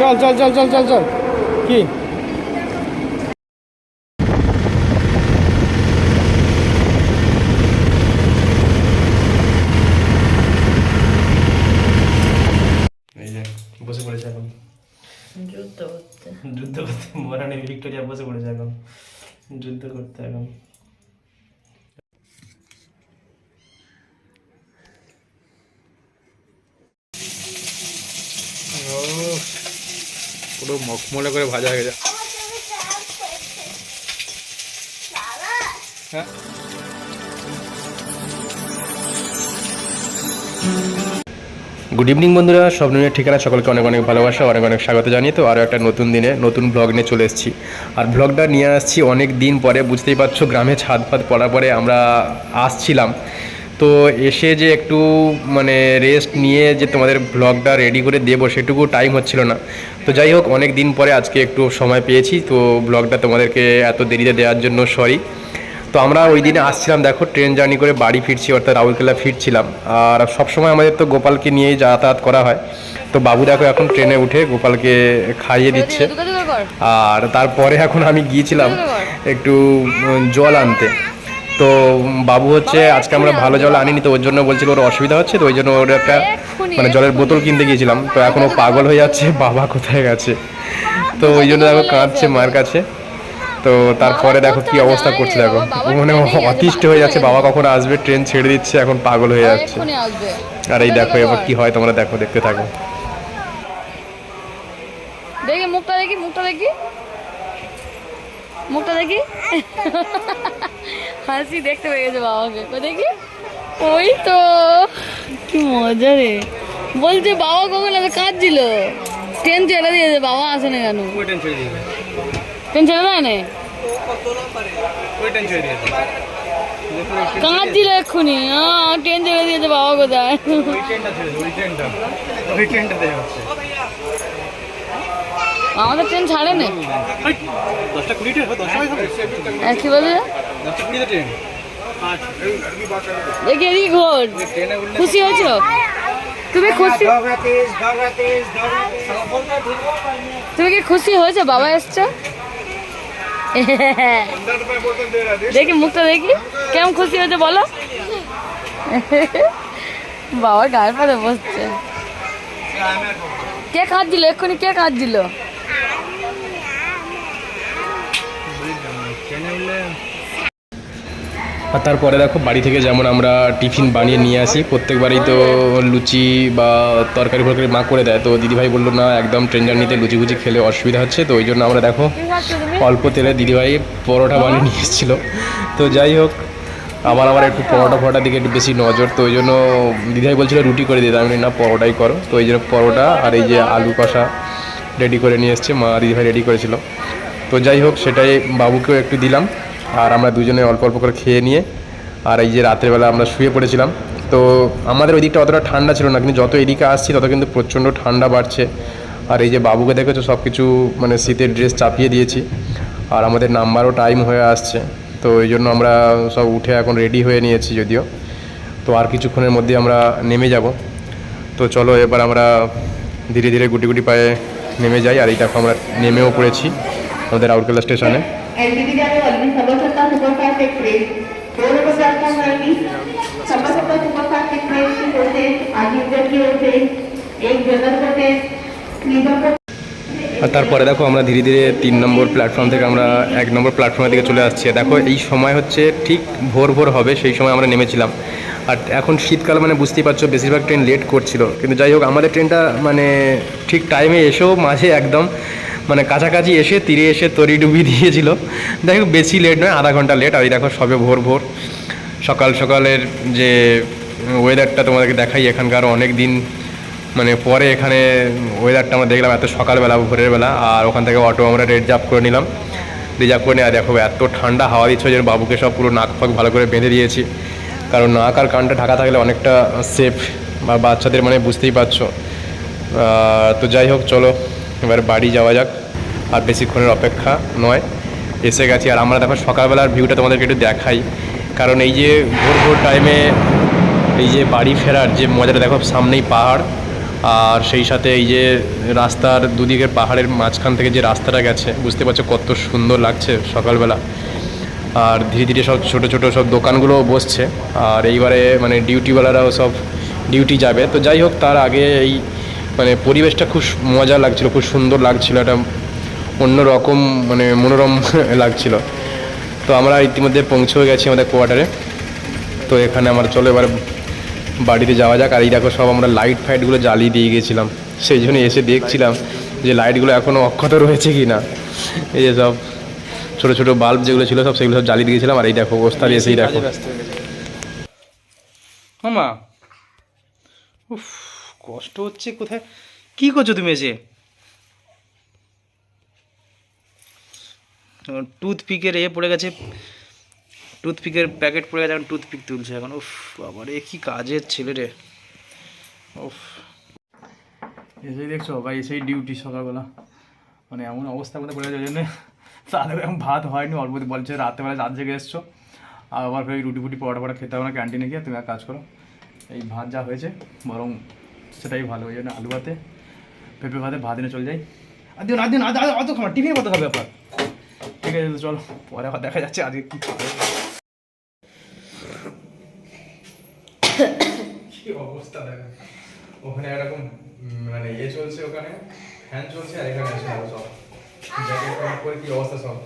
চল চল চল চল চল চল। কি? এই যে বসে পড়েছে এখন। যুদ্ধ করতে। যুদ্ধ করতে মহারানী ভিক্টোরিয়া বসে পড়েছে এখন। যুদ্ধ করতে এখন। পুরো মখমলে করে ভাজা হয়ে গেছে। হ্যাঁ। গুড ইভিনিং বন্ধুরা। স্বপ্নের ঠিকানা, সকলকে অনেক অনেক ভালোবাসা, অনেক অনেক স্বাগত জানিয়ে তো আরও একটা নতুন দিনে, নতুন ব্লগ নিয়ে চলে এসেছি। আর ব্লগটা নিয়ে আসছি অনেক দিন পরে, বুঝতেই পারছ, গ্রামে ছাদ ফাদ পড়ার পরে আমরা আসছিলাম। তো এসে যে একটু মানে রেস্ট নিয়ে যে তোমাদের ব্লগটা রেডি করে দেবো সেটুকু টাইম হচ্ছিল না। তো যাই হোক অনেক দিন পরে আজকে একটু সময় পেয়েছি তো ব্লগটা তোমাদেরকে এত দেরিতে দেওয়ার জন্য সরি তো আমরা ওই দিনে আসছিলাম দেখো ট্রেন জার্নি করে বাড়ি ফিরছি অর্থাৎ রাউরকেলা ফিরছিলাম। আর সবসময় আমাদের তো গোপালকে নিয়েই যাতায়াত করা হয়। তো বাবু দেখো এখন ট্রেনে উঠে গোপালকে খাইয়ে দিচ্ছে। আর তারপরে এখন আমি গিয়েছিলাম একটু জল আনতে। তো বাবু হচ্ছে আজকে আমরা ভালো জল আনিনি তো ওর জন্য বলছিল ওর অসুবিধা হচ্ছে তো ওই জন্য ওর একটা মানে জলের বোতল কিনতে গিয়েছিলাম তো এখন ও পাগল হয়ে যাচ্ছে বাবা কোথায় গেছে? তো ওই জন্য দেখো কাঁদছে মার কাছে। তো তারপরে দেখো কি অবস্থা করছে দেখো। মানে অতিষ্ঠ হয়ে যাচ্ছে বাবা কখন আসবে ট্রেন ছেড়ে দিচ্ছে এখন পাগল হয়ে যাচ্ছে। আর এই দেখো এবার কি হয় তোমরা দেখো দেখতে থাকো। দেখি মুখটা দেখি মুখটা দেখি। মুখটা দেখি? হাসি দেখতে পেয়ে গেছে বাবাকে। কই দেখি? ওই তো। কি মজা রে। বলছে বাবা কখন আসে কাঁদছিল। ট্রেন ছেড়ে দিয়েছে বাবা আসে না কেন ট্রেন ছেড়ে দেয় না কাঁদছিল এক্ষুনি। ট্রেন ছেড়ে দিয়েছে বাবা কোথায় ওই ট্রেনটা ছেড়ে ওই ট্রেনটা ওই ট্রেনটাতে হচ্ছে আমাদের ট্রেন ছাড়ে না কি দেখি খুশি হয়েছো? তুমি খুশি? তুমি কি খুশি হয়েছো? বাবা এসছো? দেখি মুখটা দেখি। কেমন খুশি হয়েছে বলো? বাবা গায়ের পাতে বসছে। কে কাঁদছিল এক্ষুনি কে কাঁদছিল আর তারপরে দেখো বাড়ি থেকে যেমন আমরা টিফিন বানিয়ে নিয়ে আসি, প্রত্যেকবারই তো লুচি বা তরকারি ফরকারি মা করে দেয়। তো দিদিভাই বলল, না, একদম ট্রেন জার্নিতে লুচি ফুচি খেলে অসুবিধা হচ্ছে। তো ওই জন্য আমরা দেখো অল্প তেলে দিদিভাই পরোটা বানিয়ে নিয়ে এসেছিল। তো যাই হোক, আমার আবার একটু পরোটা ফরোটার দিকে একটু বেশি নজর। তো ওই জন্য দিদিভাই বলছিল, রুটি করে দিতে আমি না, পরোটাই করো। তো ওই জন্য পরোটা আর এই যে আলু কষা রেডি করে নিয়ে এসছে। মা দিদিভাই রেডি করেছিল। তো যাই হোক, সেটাই বাবুকেও একটু দিলাম। আর আমরা দুজনে অল্প অল্প করে খেয়ে নিয়ে আর এই যে রাত্রেবেলা আমরা শুয়ে পড়েছিলাম। তো আমাদের ওই দিকটা অতটা ঠান্ডা ছিল না, কিন্তু যত এদিকে আসছি তত কিন্তু প্রচণ্ড ঠান্ডা বাড়ছে। আর এই যে বাবুকে দেখেছ সব কিছু মানে শীতের ড্রেস চাপিয়ে দিয়েছি। আর আমাদের নাম্বারও টাইম হয়ে আসছে, তো এই জন্য আমরা সব উঠে এখন রেডি হয়ে নিয়েছি যদিও। তো আর কিছুক্ষণের মধ্যে আমরা নেমে যাব। তো চলো এবার আমরা ধীরে ধীরে গুটি গুটি পায়ে নেমে যাই। আর এই দেখো আমরা নেমেও পড়েছি আমাদের রাউরকেলা স্টেশনে। एलटीडी जाने वाली सबसत्ता सुपरफास्ट एक्सप्रेस दो नंबर प्लेटफॉर्म आएगी सबसत्ता सुपरफास्ट एक्सप्रेस की ओर से आजीवगढ़ की ओर से एक जनरल कोच स्लीपर कोच আর তারপরে দেখো আমরা ধীরে ধীরে তিন নম্বর প্ল্যাটফর্ম থেকে আমরা এক নম্বর প্ল্যাটফর্মের দিকে চলে আসছি দেখো এই সময় হচ্ছে ঠিক ভোর ভোর হবে সেই সময় আমরা নেমেছিলাম আর এখন শীতকাল মানে বুঝতেই পারছো বেশিরভাগ ট্রেন লেট করছিল কিন্তু যাই হোক আমাদের ট্রেনটা মানে ঠিক টাইমে এসেও মাঝে একদম মানে কাছাকাছি এসে তীরে এসে তরি ডুবি দিয়েছিল। দেখো বেশি লেট নয়, আধা ঘণ্টা লেট আর এই দেখো সবে ভোর ভোর। সকাল সকালের যে ওয়েদারটা তোমাদেরকে দেখাই, এখানকার অনেক দিন মানে পরে এখানে ওয়েদারটা আমরা দেখলাম এত সকালবেলা, ভোরের বেলা। আর ওখান থেকে অটো আমরা রিজার্ভ করে নিলাম। রিজার্ভ করে আর দেখো এত ঠান্ডা হাওয়া দিচ্ছে জন্য বাবুকে সব পুরো নাক ফাক ভালো করে বেঁধে দিয়েছি। কারণ নাক আর কানটা ঢাকা থাকলে অনেকটা সেফ বা বাচ্চাদের মানে বুঝতেই পারছ। তো যাই হোক, চলো। এবার বাড়ি যাওয়া যাক, আর বেশিক্ষণের অপেক্ষা নয়। এসে গেছি, আর আমরা দেখো সকালবেলার ভিউটা তোমাদেরকে একটু দেখাই। কারণ এই যে ভোর ভোর টাইমে এই যে বাড়ি ফেরার যে মজাটা দেখো সামনেই পাহাড়, আর সেই সাথে এই যে রাস্তার দুদিকের পাহাড়ের মাঝখান থেকে যে রাস্তাটা গেছে, বুঝতে পারছ কত সুন্দর লাগছে সকালবেলা। আর ধীরে ধীরে সব ছোটো ছোটো সব দোকানগুলোও বসছে, আর এইবারে মানে ডিউটিওয়ালারাও সব ডিউটি যাবে। তো যাই হোক, তার আগে এই মানে পরিবেশটা খুব মজা লাগছিল, খুব সুন্দর লাগছিল, একটা অন্যরকম মানে মনোরম লাগছিল। তো আমরা ইতিমধ্যে পৌঁছেও গেছি আমাদের কোয়ার্টারে তো এখানে আমরা চলো এবার বাড়িতে যাওয়া যাক। আর এই দেখো সব আমরা লাইট ফাইটগুলো জ্বালিয়ে দিয়ে গেছিলাম। সেই জন্য এসে দেখছিলাম যে লাইটগুলো এখনও অক্ষত রয়েছে কি না এই যে সব ছোটো ছোটো বাল্ব যেগুলো ছিল সব সেগুলো সব জ্বালিয়ে দিয়েছিলাম আর এই দেখো অবস্থা এসেই দেখো। মামা উফ। কষ্ট হচ্ছে কোথায়? কি করছ তুমি এসে টুথপিকের এ পড়ে গেছে। টুথপিকের প্যাকেট পড়ে গেছে, এখন টুথপিক তুলছে এখন। উফ আবার রে কি কাজের ছেলে রে। উফ। এসেই দেখছ ভাই এসেই ডিউটি সকালবেলা। মানে এমন অবস্থা মধ্যে পড়ে যাওয়ার জন্য তাহলে এখন ভাত হয়নি, অল্প বলছে রাত্রেবেলা রাত জেগে এসছো। আবার ফের রুটি ফুটি পরোটা পরোটা খেতে হবে না ক্যান্টিনে গিয়ে, তুমি এক কাজ করো, এই ভাত যা হয়েছে, বরং সেটাই ভালো ওই জন্য আলু ভাতে পেঁপে ভাতে, ভাত এনে চলে যাই। আর দিন আর দিন অত খাবার টিফিনে কত খাবে ব্যাপার ঠিক আছে চলো, পরে আবার দেখা যাচ্ছে আজকে কী খাবে। অবস্থা দেখা। ওখানে এরকম মানে ইয়ে চলছে ওখানে, ফ্যান চলছে আর এখানে সব। জ্যাকেট পরে কি অবস্থা সব?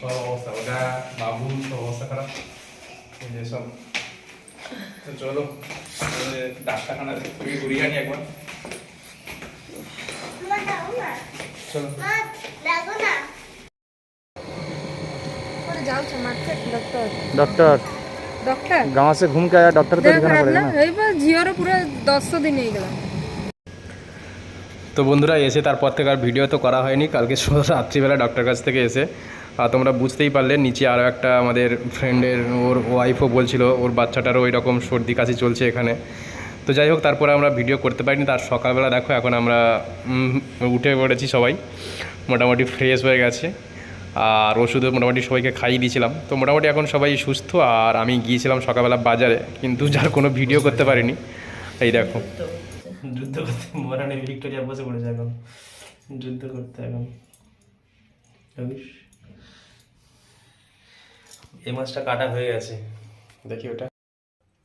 সব অবস্থা, ওটা বাবু সব অবস্থা খারাপ। এই যে সব তো চলো তাহলে ডাক্তারখানা থেকে ঘুরিয়ে আনি একবার চলো जाओ चमक डॉक्टर ডক্টর डॉक्टर গাঁও সে ঘুম কে আয়া ডক্টর তো देह दिखाना खराब पड़ेगा ना ना এই বা জিওর পুরো দশশো দিন হয়ে গেল তো বন্ধুরা এসে তারপর থেকে আর ভিডিও তো করা হয়নি কালকে শুধু রাত্রিবেলা ডক্টর কাছ থেকে এসে আর তোমরা বুঝতেই পারলে নিচে আরও একটা আমাদের ফ্রেন্ডের ওর ওয়াইফও বলছিল ওর বাচ্চাটারও ওই রকম সর্দি কাশি চলছে এখানে। তো যাই হোক তারপরে আমরা ভিডিও করতে পারিনি তার সকালবেলা দেখো এখন আমরা উঠে পড়েছি সবাই। মোটামুটি ফ্রেশ হয়ে গেছে। আর ওষুধও মোটামুটি সবাইকে খাইয়ে দিয়েছিলাম। তো মোটামুটি এখন সবাই সুস্থ আর আমি গিয়েছিলাম সকালবেলা বাজারে কিন্তু যার কোনো ভিডিও করতে পারিনি। এই দেখো। যুদ্ধ। করতে মরানি ভিক্টোরিয়া বসে পড়েছে এখন। যুদ্ধ করতে এখন? এই মাছটা কাটা হয়ে গেছে। দেখি ওটা।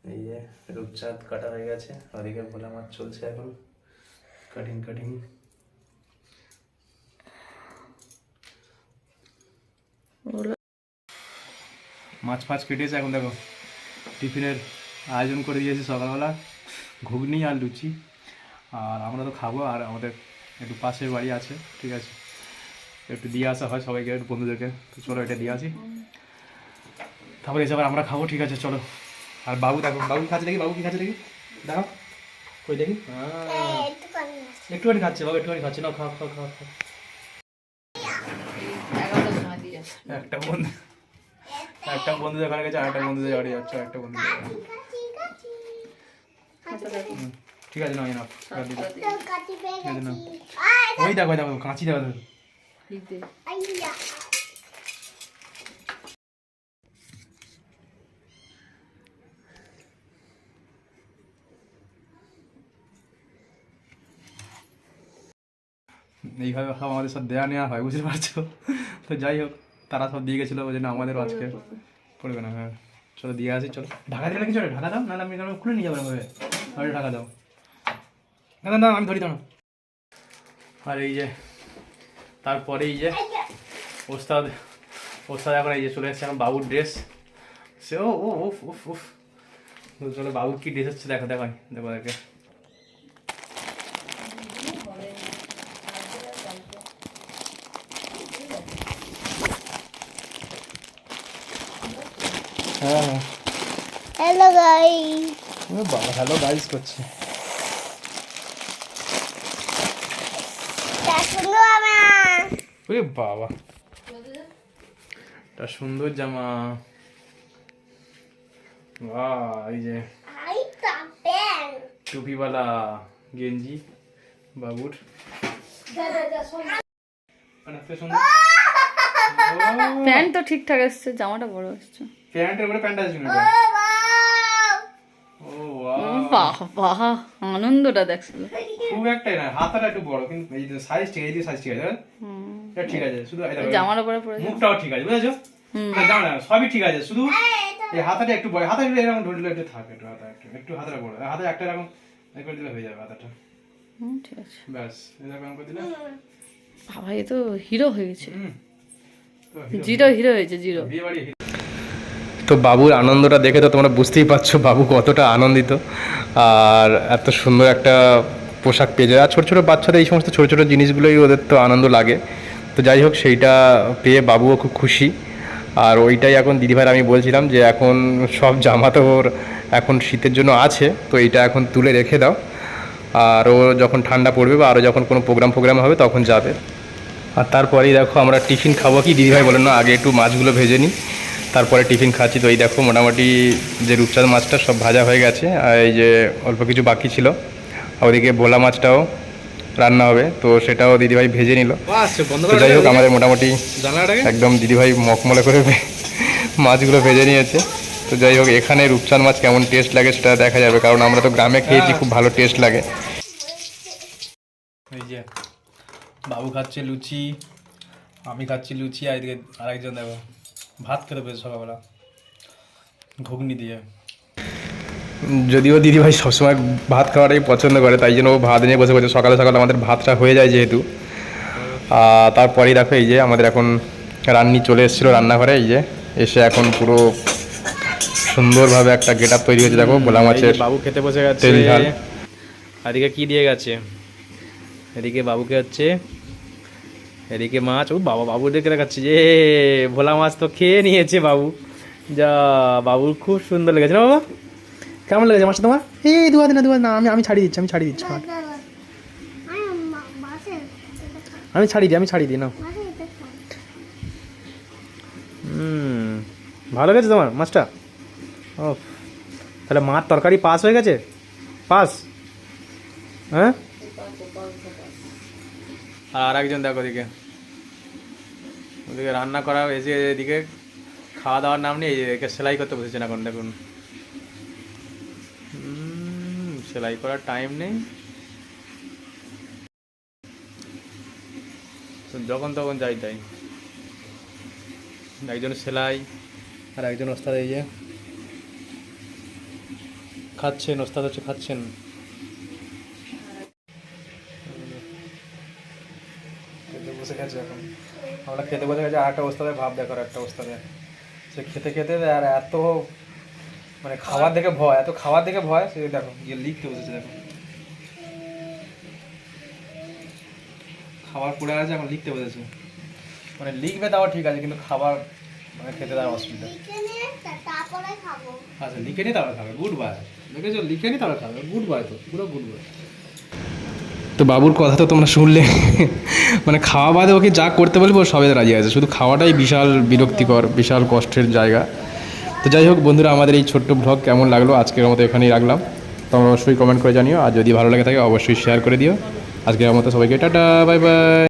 এই যে রূপচাঁদ কাটা হয়ে গেছে ওদিকে ভোলা মাছ চলছে এখন। কাটিং কাটিং মাছ ফাছ কেটেছে এখন দেখো। টিফিনের আয়োজন করে দিয়েছি সকালবেলা ঘুগনি আর লুচি। আর আমরা তো খাব আর আমাদের একটু পাশের বাড়ি আছে ঠিক আছে। একটু দিয়ে আসা হয় সবাইকে একটু বন্ধুদেরকে। তো চলো এটা দিয়ে আসি। তারপরে এসে আবার আমরা খাব ঠিক আছে চলো। আর বাবু দেখো বাবু কি খাচ্ছে দেখি বাবু কি খাচ্ছে দেখি। দেখো কই দেখি? আহ, একটুখানি খাচ্ছে বাবু একটুখানি খাচ্ছে না খাও খাও খাও খাও। একটা বন্ধু একটা বন্ধু ওখানে গেছে আরেকটা বন্ধুদের বাড়ি যাচ্ছে একটা বন্ধু ঠিক আছে না না ঠিক আছে না ওই দেখো দেখো কাঁচি দেখো এইভাবে সব আমাদের সব দেয়া নেওয়া হয় বুঝতে পারছ? তো যাই হোক তারা সব দিয়ে গেছিল ওই জন্য আমাদেরও আজকে পড়বে। না হ্যাঁ। চলো দিয়ে আসি চলো। ঢাকা দিলে কিছু ঢাকা দাও না না, আমি এখানে খুলে নিয়ে যাব এভাবে আরে ঢাকা দাও। না না না আমি ধরি দাও না আর এই যে তারপরে এই যে ওস্তাদ ওস্তাদ এখন এই যে চলে এসছে এখন বাবুর ড্রেস সে ও ও উফ উফ উফ চলো বাবুর কি ড্রেস হচ্ছে দেখো দেখো দেখো দেখে। হ্যাঁ। হ্যাঁ হ্যালো গাইস ও বাবা হ্যালো গাইস করছে। ওরে বাবা। তা সুন্দর জামা। এই যে টুপিওয়ালা গেঞ্জি বাবুর। প্যান্ট তো ঠিকঠাক এসছে জামাটা বড় এসছে। প্যান্টের উপরে প্যান্ট আছে না ও বাহ বাহ বাহ আনন্দটা খুব একটাই না হাতটা একটু বড় কিন্তু এই সাইজ ঠিক এই সাইজ ঠিক আছে এটা ঠিক আছে শুধু জামার উপরে পরে মুখটাও ঠিক আছে বুঝেছ? না সবই ঠিক আছে শুধু এই হাতাটা একটু বড় হাতা একটু এরকম একটু থাকে একটু হাতা একটু একটু হাতাটা বড়। হাতে একটা এরকম করে দিলে হয়ে যাবে হাতাটা। ঠিক আছে। ব্যাস এরকম করে দিলে। বাবা এ তো হিরো হয়ে তো জিরো হিরো হয়েছে জিরো। বাড়ি তো বাবুর আনন্দটা দেখে তো তোমরা বুঝতেই পারছ বাবু কতটা আনন্দিত। আর এত সুন্দর একটা পোশাক পেয়ে যায়। আর ছোটো ছোটো বাচ্চাদের এই সমস্ত ছোটো ছোটো জিনিসগুলোই ওদের তো আনন্দ লাগে। তো যাই হোক, সেইটা পেয়ে বাবুও খুব খুশি। আর ওইটাই এখন দিদিভাইয়ের আমি বলছিলাম যে, এখন সব জামা তো ওর এখন শীতের জন্য আছে, তো এইটা এখন তুলে রেখে দাও। আর ও যখন ঠান্ডা পড়বে বা আরও যখন কোনো প্রোগ্রাম ফোগ্রাম হবে তখন যাবে। আর তারপরেই দেখো আমরা টিফিন খাব কি? দিদিভাই বলেন না, আগে একটু মাছগুলো ভেজে নিই। তারপরে টিফিন খাচ্ছি। তো এই দেখো মোটামুটি যে রূপচাঁদ মাছটা সব ভাজা হয়ে গেছে আর এই যে অল্প কিছু বাকি ছিল। ওদিকে ভোলা মাছটাও রান্না হবে। তো সেটাও দিদিভাই ভেজে নিল। তো যাই হোক আমাদের মোটামুটি একদম দিদিভাই মকমলে করে মাছগুলো ভেজে নিয়েছে। তো যাই হোক এখানে রূপচাঁদ মাছ কেমন টেস্ট লাগে সেটা দেখা যাবে কারণ আমরা তো গ্রামে খেয়েছি খুব ভালো টেস্ট লাগে। এই যে বাবু খাচ্ছে লুচি আমি খাচ্ছি লুচি আর এদিকে আরেকজন দেখো। ভাত খেতে পেয়েছে সকালবেলা। ঘুগনি দিয়ে। যদিও দিদিভাই সবসময় ভাত খাওয়াটাই পছন্দ করে তাই জন্য ও ভাত নিয়ে বসে বসে সকালে সকালে আমাদের ভাতটা হয়ে যায় যেহেতু। আর তারপরেই দেখো এই যে আমাদের এখন রান্নি চলে এসেছিল রান্নাঘরে এই যে এসে এখন পুরো সুন্দরভাবে একটা গেট আপ তৈরি হয়েছে। দেখো ভোলা মাছের বাবু খেতে বসে গেছে। তেল ঝাল। এদিকে কি দিয়ে গেছে? এদিকে বাবুকে হচ্ছে এদিকে মাছ, ও বাবা, বাবু দেখে দেখাচ্ছে যে, ভোলা মাছ তো খেয়ে নিয়েছে বাবু। যা, বাবুর খুব সুন্দর লেগেছে না বাবা কেমন লেগেছে মাছটা তোমার? এই দুয়া দিন দুয়া না আমি আমি ছাড়িয়ে দিচ্ছি, আমি ছাড়িয়ে দিচ্ছি আমি ছাড়িয়ে দিই, আমি ছাড়িয়ে দিই না ভালো গেছে তোমার মাছটা? ও তাহলে মার তরকারি পাস হয়ে গেছে? পাস? হ্যাঁ? আর আরেকজন দেখো ওদিকে। ওদিকে রান্না করা এসে এদিকে। খাওয়া দাওয়ার নাম নেই এদিকে সেলাই করতে বসেছেন এখন, দেখুন। সেলাই করার টাইম নেই। যখন তখন যাই তাই। একজন সেলাই আর একজন ওস্তাদ এই যে। খাচ্ছেন, ওস্তাদ হচ্ছে খাচ্ছেন খেতে বসে গেছে এখন আমরা খেতে বসে গেছে আর একটা ওস্তাদের ভাব দেখো একটা ওস্তাদের সে খেতে খেতে আর এত মানে খাবার দেখে ভয় এত খাবার দেখে ভয় সে দেখো গিয়ে লিখতে বসেছে দেখো। খাবার পড়ে আছে এখন লিখতে বসেছে। মানে লিখবে তাও ঠিক আছে কিন্তু খাবার মানে খেতে দেওয়ার অসুবিধা। আচ্ছা লিখে নি তারপরে খাবে গুড বাই দেখেছ লিখে নি তারপরে খাবে গুড বাই তো পুরো গুড বাই তো বাবুর কথা তো তোমরা শুনলে। মানে খাওয়া বাদে ওকে যা করতে বলব সবাই সবে রাজি আছে। শুধু খাওয়াটাই বিশাল বিরক্তিকর, বিশাল কষ্টের জায়গা। তো যাই হোক বন্ধুরা, আমাদের এই ছোট্ট ব্লগ কেমন লাগল আজকের মতো এখানেই রাখলাম। তোমরা অবশ্যই কমেন্ট করে জানিও। আর যদি ভালো লাগে থাকে, অবশ্যই শেয়ার করে দিও। আজকের মতো সবাইকে টাটা বাই বাই